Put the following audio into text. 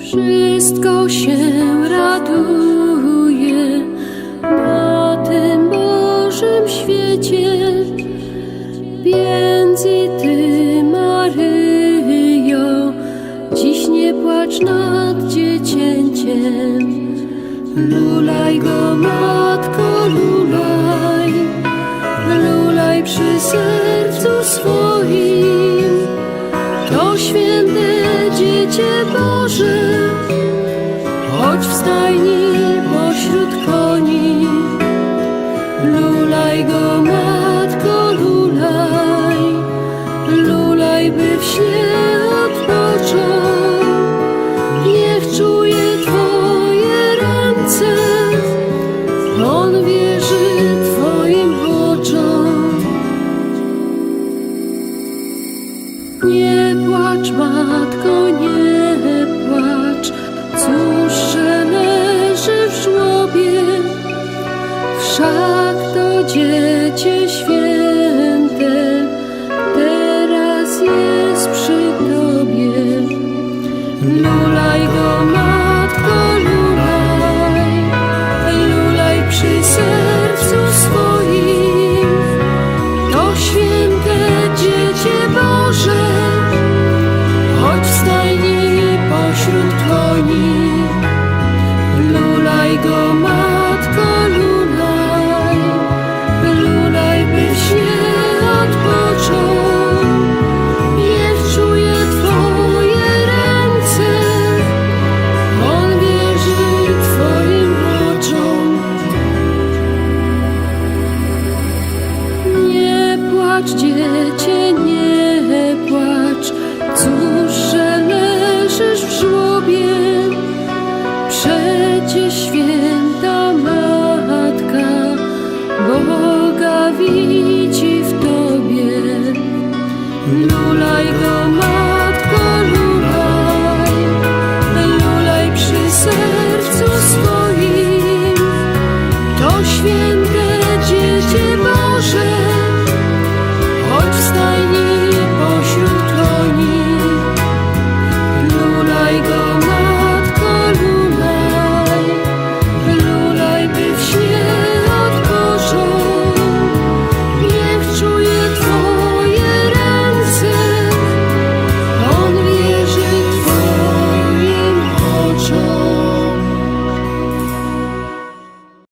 Wszystko się raduje. Na tym Bożym świecie, między Ty, Maryjo, dziś nie płacz nad dziecięciem. Lulaj go, Matko, lulaj, lulaj przy sercu swoim, to święte Dziecię Boże, chodź w stajni pośród koni. Lulaj go, matko, lulaj, lulaj, by w śnie odpoczął. Niech czuje Twoje ręce, On wierzy Twoim oczom. Nie płacz, matko, nie cóż, płacz, dziecię, nie płacz. Cóż, że leżysz w żłobie, przecie święta matka Boga widzi w tobie. Lulaj go, matka.